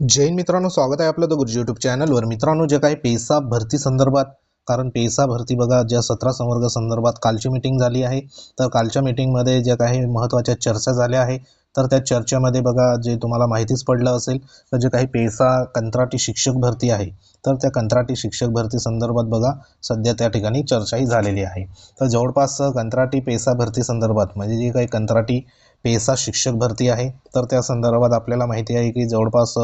जैन मित्रांनो स्वागत आहे आपलं द गुरुजी यूट्यूब चॅनलवर. मित्रांनो जे काही पेसा भरती संदर्भात कारण पेसा भरती बघा ज्या सतरा संवर्ग संदर्भात कालची मीटिंग झाली आहे तर कालच्या मीटिंगमध्ये ज्या काही महत्त्वाच्या चर्चा झाल्या आहे तर त्या चर्चेमध्ये बघा जे तुम्हाला माहितीच पडलं असेल तर जे काही पेसा कंत्राटी शिक्षक भरती आहे तर त्या कंत्राटी शिक्षक भरती संदर्भात बघा सध्या त्या ठिकाणी चर्चाही झालेली आहे. तर जवळपास कंत्राटी पेसा भरती संदर्भात म्हणजे जे काही कंत्राटी पेसा शिक्षक भरती आहे. तर त्या संदर्भात आपल्याला माहिती आहे की जवळपास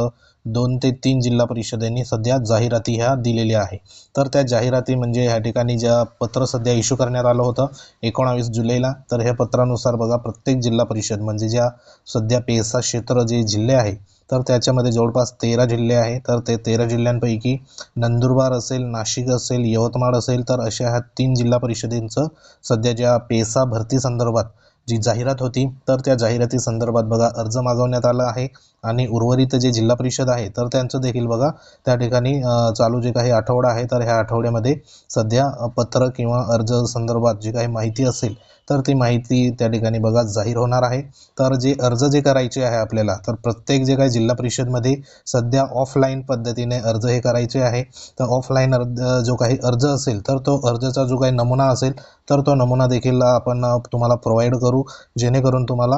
दोन ते तीन जिल्हा परिषदेनी सध्या जाहिराती ह्या दिलेल्या आहे. तर त्या जाहिराती म्हणजे ह्या ठिकाणी ज्या पत्र सध्या इश्यू करण्यात आलं होतं एकोणावीस जुलैला तर ह्या पत्रानुसार बघा प्रत्येक जिल्हा परिषद म्हणजे ज्या सध्या पेसा क्षेत्र जे जिल्हे आहे तर त्याच्यामध्ये जवळपास तेरा जिल्हे आहे. तर ते तेरा जिल्ह्यांपैकी नंदुरबार असेल नाशिक असेल यवतमाळ असेल तर अशा ह्या तीन जिल्हा परिषदेंचं सध्या ज्या पेसा भरती संदर्भात जी जाहिरात होती तर त्या जाहिराती संदर्भात बघा अर्ज मागवण्यात आला आहे आणि उर्वरित जे जिल्हा परिषद आहे तर त्यांचं देखील बघा त्या ठिकाणी चालू जे काही आठवडा आहे तर ह्या आठवड्यामध्ये सध्या पत्र किंवा अर्ज संदर्भात जी काही माहिती असेल तर ती माहिती त्या ठिकाणी बघा जाहीर होणार आहे. तर जे अर्ज जे करायचे आहे आपल्याला तर प्रत्येक जे काही जिल्हा परिषदमध्ये सध्या ऑफलाईन पद्धतीने अर्ज हे करायचे आहे. तर ऑफलाईन अर्ज जो काही अर्ज असेल तर तो अर्जाचा जो काही नमुना असेल तर तो नमुना देखील आपण तुम्हाला प्रोव्हाइड करू. जेणेकरून तुम्हाला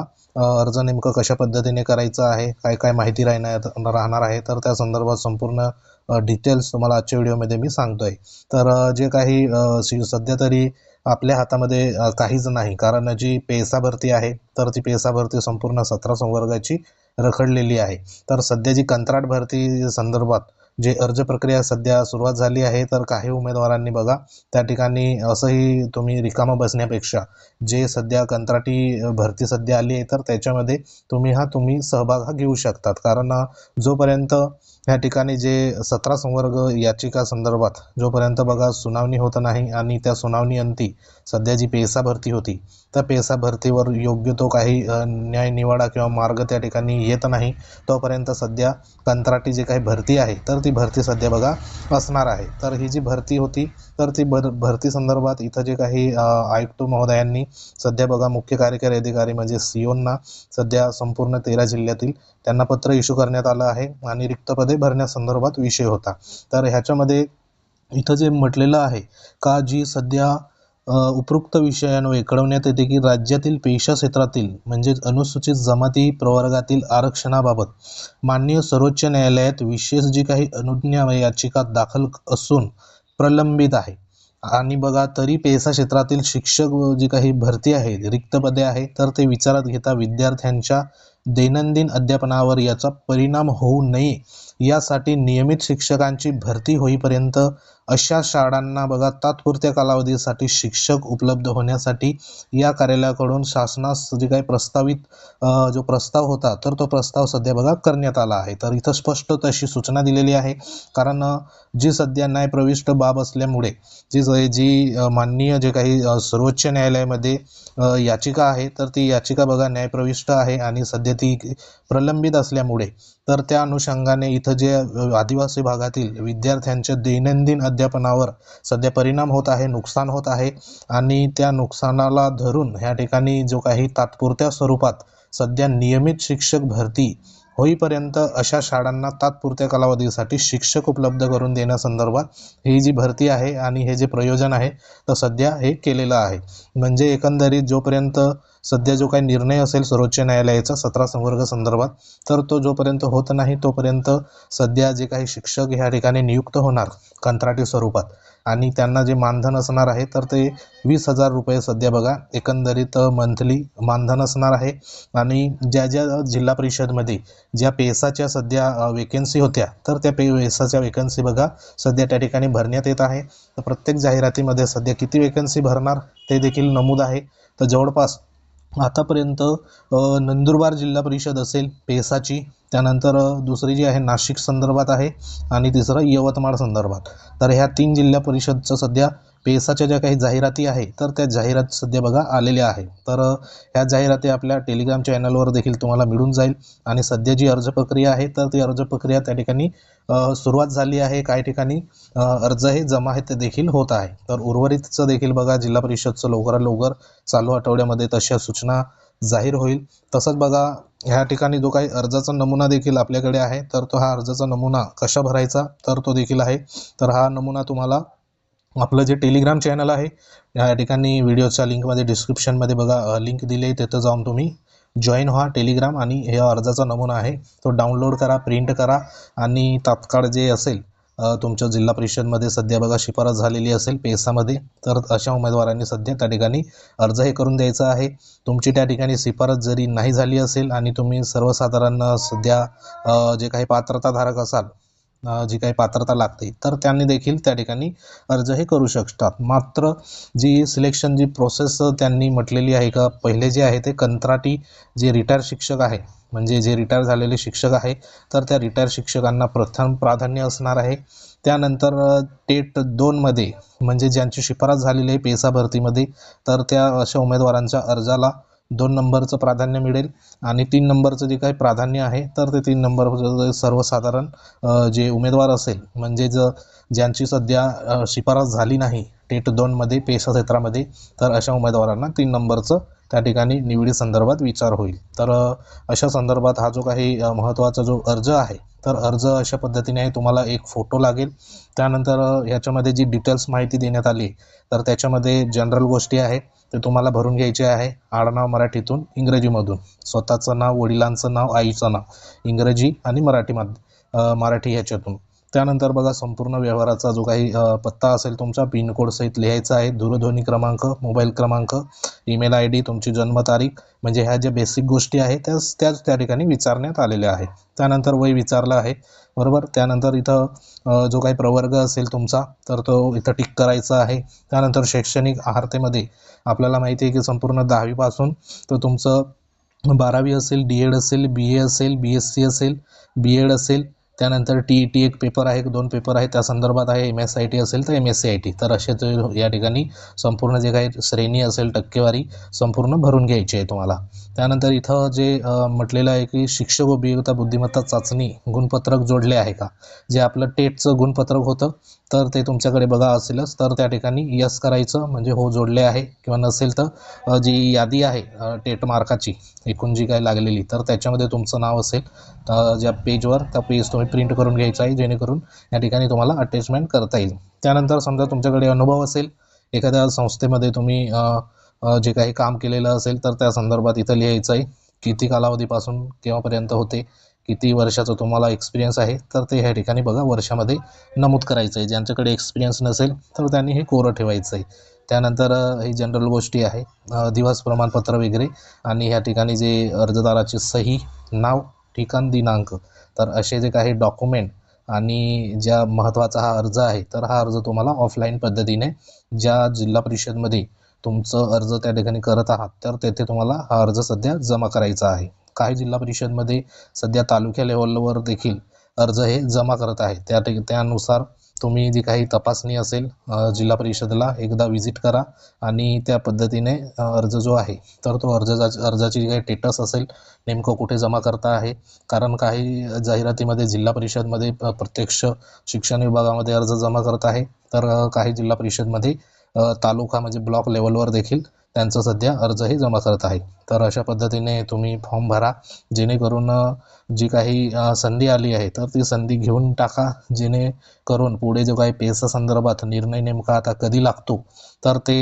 अर्ज नेमकं कशा पद्धतीने करायचं आहे काय काय माहिती राहणार राहणार आहे तर त्या संदर्भात संपूर्ण डिटेल्स तुम्हाला आजच्या व्हिडिओमध्ये मी सांगतोय. तर जे काही सध्या तरी आपल्या हातामध्ये काहीच नाही. कारण जी पेसा भरती आहे तर ती पेसा भरती संपूर्ण सतरा संवर्गाची रखडलेली आहे. तर सध्या जी कंत्राट भरती संदर्भात जे अर्ज प्रक्रिया सध्या सुरुवात झाली आहे तर काही उमेदवारांनी बघा त्या ठिकाणी असंही तुम्ही रिकामं बसण्यापेक्षा जे सध्या कंत्राटी भरती सध्या आली आहे तर त्याच्यामध्ये तुम्ही हा तुम्ही सहभाग हा घेऊ शकतात. कारण जोपर्यंत ह्या ठिकाणी जे सतरा संवर्ग याचिका संदर्भात जोपर्यंत बघा सुनावणी होत नाही आणि त्या सुनावणी अंती सध्या जी पेसा भरती होती त्या पेसा भरतीवर योग्य तो काही न्याय निवाडा किंवा मार्ग त्या ठिकाणी येत नाही तोपर्यंत सध्या कंत्राटी जी काही भरती आहे तर ती भरती सध्या बघा असणार आहे. तर ही जी भरती होती तर ती भर भरती संदर्भात इथं जे काही आयुक्त महोदयांनी सध्या बघा मुख्य कार्यकारी अधिकारी म्हणजे सीओंना सध्या संपूर्ण तेरा जिल्ह्यातील त्यांना पत्र इश्यू करण्यात आलं आहे आणि रिक्त पदे भरण्यासंदर्भात विषय होता. तर ह्याच्यामध्ये इथं जे म्हटलेलं आहे का जी सध्या उपरोक्त विषयान्वये कळवण्यात येते की राज्यातील पेशा क्षेत्रातील म्हणजेच अनुसूचित जमाती प्रवर्गातील आरक्षणाबाबत माननीय सर्वोच्च न्यायालयात विशेष जी काही अनुज्ञा याचिका दाखल असून प्रलंबित आहे. आणि बघा तरी पेसा क्षेत्रातील शिक्षक जी काही भरती आहे रिक्त पदे आहे तर ते विचारात घेता विद्यार्थ्यांच्या दैनंदिन अध्यापनावर याचा परिणाम होऊ नये. यासाठी नियमित शिक्षकांची भरती होईपर्यंत अशा शाळांना बघा तात्पुरत्या कालावधीसाठी शिक्षक उपलब्ध होण्यासाठी या कार्यालयाकडून शासनास जे काही प्रस्तावित जो प्रस्ताव होता तर तो प्रस्ताव सध्या बघा करण्यात आला आहे. तर इथं स्पष्ट तशी सूचना दिलेली आहे. कारण जी सध्या न्यायप्रविष्ट बाब असल्यामुळे जी जी माननीय जे काही सर्वोच्च न्यायालयामध्ये याचिका आहे तर ती याचिका बघा न्यायप्रविष्ट आहे आणि सध्या ती प्रलंबित असल्यामुळे तर त्या अनुषंगाने इथं जे आदिवासी भागातील विद्यार्थ्यांच्या दैनंदिन अध्यापनावर सध्या परिणाम होत आहे नुकसान होत आहे आणि त्या नुकसानाला धरून ह्या ठिकाणी जो काही तात्पुरत्या स्वरूपात सध्या नियमित शिक्षक भरती होईपर्यंत अशा शाळांना तात्पुरत्या कालावधीसाठी शिक्षक उपलब्ध करून देण्यासंदर्भात ही जी भरती आहे आणि हे जे प्रयोजन आहे तर सध्या हे केलेलं आहे. म्हणजे एकंदरीत जोपर्यंत सध्या जो काही निर्णय असेल सर्वोच्च न्यायालयाचा सतरा संवर्ग संदर्भात तर तो जोपर्यंत होत नाही तोपर्यंत सध्या जे काही शिक्षक ह्या ठिकाणी नियुक्त होणार कंत्राटी स्वरूपात आणि त्यांना जे मानधन असणार आहे तर ते वीस हजार रुपये सध्या बघा एकंदरीत मंथली मानधन असणार आहे. आणि ज्या ज्या जिल्हा परिषदमध्ये ज्या पेसाच्या सध्या वेकेन्सी होत्या तर त्या पे पेसाच्या वेकन्सी बघा सध्या त्या ठिकाणी भरण्यात येत आहे. तर प्रत्येक जाहिरातीमध्ये सध्या किती वेकन्सी भरणार ते देखील नमूद आहे. तर जवळपास आतापर्यंत नंदुरबार जिल्हा परिषद असेल पेसाची त्यानंतर दुसरी जी आहे नाशिक संदर्भात आहे आणि तिसरं यवतमाळ संदर्भात. तर ह्या तीन जिल्हा परिषदचं सध्या पेसाच्या ज्या काही जाहिराती आहे तर त्या जाहिरात सध्या बघा आलेल्या आहे तर ह्या जाहिराती आपल्या टेलिग्राम चॅनलवर देखील तुम्हाला मिळून जाईल. आणि सध्या जी अर्ज प्रक्रिया आहे तर ती अर्ज प्रक्रिया त्या ठिकाणी सुरुवात झाली आहे. काही ठिकाणी अर्ज हे जमा आहेत ते देखील होत आहे. तर उर्वरितचं देखील बघा जिल्हा परिषदचं लवकरात लवकर चालू आठवड्यामध्ये तशा सूचना जाहीर होईल. तसंच बघा ह्या ठिकाणी जो काही अर्जाचा नमुना देखील आपल्याकडे आहे तर तो हा अर्जाचा नमुना कशा भरायचा तर तो देखील आहे. तर हा नमुना तुम्हाला आपलं जे टेलिग्राम चॅनल आहे या ठिकाणी व्हिडिओच्या लिंकमध्ये डिस्क्रिप्शनमध्ये बघा लिंक दिली आहे तिथं जाऊन तुम्ही जॉईन व्हा टेलिग्राम आणि हे अर्जाचा नमुना आहे तो डाउनलोड करा प्रिंट करा आणि तात्काळ जे असेल तुमच्या जिल्हा परिषदमध्ये सध्या बघा शिफारस झालेली असेल पेसामध्ये तर अशा उमेदवारांनी सध्या त्या ठिकाणी अर्ज हे करून द्यायचा आहे. तुमची त्या ठिकाणी शिफारस जरी नाही झाली असेल आणि तुम्ही सर्वसाधारण सध्या जे काही पात्रताधारक असाल जी काही पात्रता लागते तर त्यांनी देखील त्या ठिकाणी अर्ज हे करू शकतात. मात्र जी सिलेक्शन जी प्रोसेस त्यांनी म्हटलेली आहे का पहिले जे आहे ते कंत्राटी जे रिटायर शिक्षक आहे म्हणजे जे रिटायर झालेले शिक्षक आहे तर त्या रिटायर शिक्षकांना प्रथम प्राधान्य असणार आहे. त्यानंतर टेट दोनमध्ये म्हणजे ज्यांची शिफारस झालेली आहे पेसा भरतीमध्ये तर त्या अशा उमेदवारांच्या अर्जाला दोन नंबरचं प्राधान्य मिळेल आणि तीन नंबरचं जे काही प्राधान्य आहे तर ते तीन नंबर सर्वसाधारण जे उमेदवार असेल म्हणजे ज ज्यांची सध्या शिफारस झाली नाही टेट दोनमध्ये पेशा क्षेत्रामध्ये तर अशा उमेदवारांना तीन नंबरचं त्या ठिकाणी निवडी संदर्भात विचार होईल. तर अशा संदर्भात हा जो काही महत्त्वाचा जो अर्ज आहे तर अर्ज अशा पद्धतीने आहे तुम्हाला एक फोटो लागेल. त्यानंतर ह्याच्यामध्ये जी डिटेल्स माहिती देण्यात आली तर त्याच्यामध्ये जनरल गोष्टी आहे ते तुम्हाला भरून घ्यायचे आहे आडनाव मराठीतून इंग्रजीमधून. स्वतःचं नाव वडिलांचं नाव आईचं नाव इंग्रजी आणि मराठीमध्ये मराठी ह्याच्यातून. त्यानंतर बघा संपूर्ण व्यवहाराचा जो काही पत्ता असेल तुमचा पिनकोड सहित लिहायचा आहे. दूरध्वनी क्रमांक मोबाईल क्रमांक ईमेल आय डी तुमची जन्मतारीख म्हणजे ह्या ज्या बेसिक गोष्टी आहेत त्याच त्याच त्या ठिकाणी विचारण्यात आलेल्या आहे त्यानंतर वय विचारलं आहे. बरोबर? त्यानंतर इथं जो काही प्रवर्ग असेल तुमचा तर तो इथं टिक करायचा आहे. त्यानंतर शैक्षणिक आहारतेमध्ये आपल्याला माहिती आहे की संपूर्ण दहावीपासून तर तुमचं बारावी असेल डी एड असेल बी ए असेल बी एस सी असेल बी एड असेल त्यानंतर टी ई टी एक पेपर आहे दोन पेपर आहे त्या संदर्भात आहे एम एस आय टी असेल तर M S C I T तर असे या ठिकाणी संपूर्ण जे काही श्रेणी असेल टक्केवारी संपूर्ण भरून घ्यायची आहे तुम्हाला. त्यानंतर इथं जे म्हटलेलं आहे की शिक्षक उपयोगिता बुद्धिमत्ता चाचणी गुणपत्रक जोडले आहे का? जे आपलं टेटचं गुणपत्रक होतं तर ते तुमच्याकडे बघा असेलच. तर त्या ठिकाणी यस करायचं म्हणजे हो जोडले आहे किंवा नसेल तर जी यादी आहे टेट मार्काची एकूण जी काय लागलेली तर त्याच्यामध्ये तुमचं नाव असेल. तर ज्या पेजवर त्या पेज तुम्ही प्रिंट करून घ्यायचं आहे जेणेकरून या ठिकाणी तुम्हाला अटॅचमेंट करता येईल. त्यानंतर समजा तुमच्याकडे अनुभव असेल एखाद्या संस्थेमध्ये तुम्ही जे काही काम केलेलं असेल तर त्या संदर्भात इथं लिहायचं आहे किती कालावधीपासून केव्हापर्यंत होते किती वर्षाचा तुम्हाला एक्सपिरियन्स आहे तर ते ह्या ठिकाणी बघा वर्षामध्ये नमूद करायचं आहे ज्यांच्याकडे एक्सपिरियन्स नसेल तर त्यांनी हे कोरं ठेवायचं आहे त्यानंतर हे जनरल गोष्टी आहे दिवस प्रमाणपत्र वगैरे आणि ह्या ठिकाणी जे अर्जदाराची सही नाव ठिकाण दिनांक तर असे जे काही डॉक्युमेंट आणि ज्या महत्त्वाचा हा अर्ज आहे तर हा अर्ज तुम्हाला ऑफलाईन पद्धतीने ज्या जिल्हा परिषदमध्ये तुमचं अर्ज त्या ठिकाणी करत आहात तर तेथे तुम्हाला हा अर्ज सध्या जमा करायचा आहे. काही जिल्हा परिषदमध्ये सध्या तालुक्या लेवलवर देखील अर्ज हे जमा करत आहे. त्या त्यानुसार तुम्ही जी काही तपासणी असेल जिल्हा परिषदेला एकदा व्हिजिट करा आणि त्या पद्धतीने अर्ज जो आहे तर तो अर्जाचा अर्जाची जी काही स्टेटस असेल नेमकं कुठे जमा करता आहे? कारण काही जाहिरातीमध्ये जिल्हा परिषदमध्ये प्रत्यक्ष शिक्षण विभागामध्ये अर्ज जमा करत आहे. तर काही जिल्हा परिषदमध्ये तालुका म्हणजे ब्लॉक लेवलवर देखील त्यांचं सध्या अर्जही जमा करत आहे. तर अशा पद्धतीने तुम्ही फॉर्म भरा जेणेकरून जी काही संधी आली आहे तर ती संधी घेऊन टाका. जेणेकरून पुढे जो काही पेसा संदर्भात निर्णय नेमका आता कधी लागतो तर ते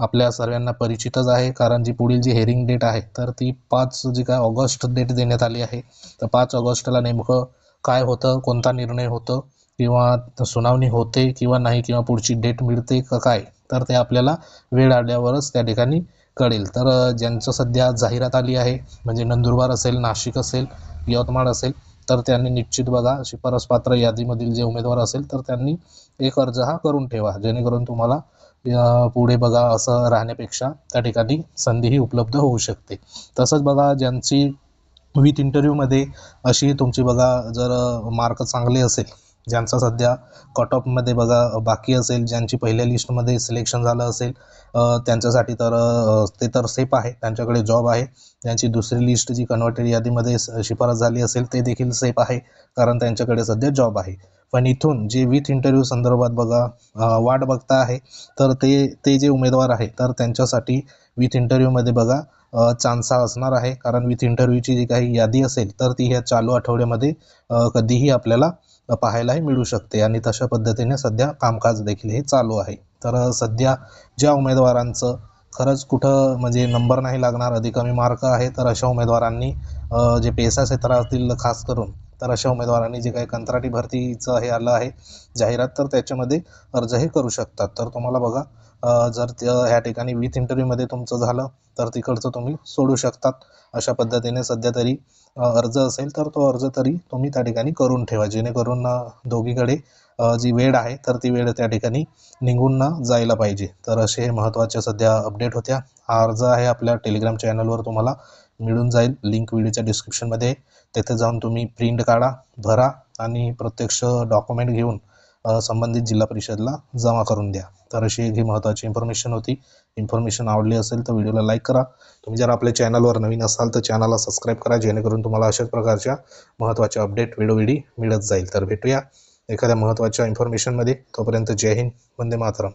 आपल्या सर्वांना परिचितच आहे. कारण जी पुढील जी हेरिंग डेट आहे तर ती पाच जी काय ऑगस्ट डेट देण्यात आली आहे. तर पाच ऑगस्टला नेमकं काय होतं कोणता निर्णय होतं किंवा सुनावणी होते किंवा नाही किंवा पुढची डेट मिळते का काय तर ते आपल्याला वेळ आल्यावरच त्या ठिकाणी कळेल. तर ज्यांचं सध्या जाहिरात आली आहे म्हणजे नंदुरबार असेल नाशिक असेल यवतमाळ असेल तर त्यांनी निश्चित बघा शिफारस पात्र यादीमधील जे उमेदवार असेल तर त्यांनी एक अर्ज हा करून ठेवा. जेणेकरून तुम्हाला पुढे बघा असं राहण्यापेक्षा त्या ठिकाणी संधीही उपलब्ध होऊ शकते. तसंच बघा ज्यांची विथ इंटरव्ह्यूमध्ये अशी तुमची बघा जर मार्क चांगले असेल ज्यांचा सध्या कट ऑफमध्ये बघा बाकी असेल ज्यांची पहिल्या लिस्टमध्ये सिलेक्शन झालं असेल त्यांच्यासाठी तर ते तर सेफ आहे त्यांच्याकडे जॉब आहे. ज्यांची दुसरी लिस्ट जी कन्वर्टेड यादीमध्ये शिफारस झाली असेल ते देखील सेफ आहे कारण त्यांच्याकडे सध्या जॉब आहे. पण इथून जे विथ इंटरव्ह्यू संदर्भात बघा वाट बघता आहे तर ते ते जे उमेदवार आहे तर त्यांच्यासाठी विथ इंटरव्ह्यूमध्ये बघा चान्सा असणार आहे कारण विथ इंटरव्ह्यूची जी काही यादी असेल तर ती ह्या चालू आठवड्यामध्ये कधीही आपल्याला पाहायलाही मिळू शकते आणि तशा पद्धतीने सध्या कामकाज देखील हे चालू आहे. तर सध्या ज्या उमेदवारांचं खरंच कुठं म्हणजे नंबर नाही लागणार अधिक कमी मार्क आहे तर अशा उमेदवारांनी जे पेसा क्षेत्रातील खास करून तर अशा उमेदवारांनी जे काही कंत्राटी भरतीचं हे आलं आहे जाहिरात तर त्याच्यामध्ये अर्जही करू शकतात. तर तुम्हाला बघा जर त्या ह्या ठिकाणी विथ इंटरव्ह्यूमध्ये तुमचं झालं तर तिकडचं तुम्ही सोडू शकतात. अशा पद्धतीने सध्या तरी अर्ज असेल तर तो अर्ज तरी तुम्ही त्या ठिकाणी करून ठेवा. जेणेकरून दोघीकडे जी वेळ आहे तर ती वेळ त्या ठिकाणी निघून ना जायला पाहिजे. तर असे महत्त्वाच्या सध्या अपडेट होत्या. हा अर्ज आहे आपल्या टेलिग्राम चॅनलवर तुम्हाला मिळून जाईल. लिंक व्हिडिओच्या डिस्क्रिप्शनमध्ये तेथे जाऊन तुम्ही प्रिंट काढा भरा आणि प्रत्यक्ष डॉक्युमेंट घेऊन संबंधित जिल्हा परिषदला जमा करून द्या. तर अशी एक ही महत्त्वाची इन्फॉर्मेशन होती. इन्फॉर्मेशन आवडली असेल तर व्हिडिओला लाईक करा. तुम्ही जर आपल्या चॅनलवर नवीन असाल तर चॅनलला सबस्क्राईब करा जेणेकरून तुम्हाला अशाच प्रकारच्या महत्त्वाच्या अपडेट वेळोवेळी मिळत जाईल. तर भेटूया एखाद्या महत्त्वाच्या इन्फॉर्मेशनमध्ये तोपर्यंत जय हिंद वंदे मातरम.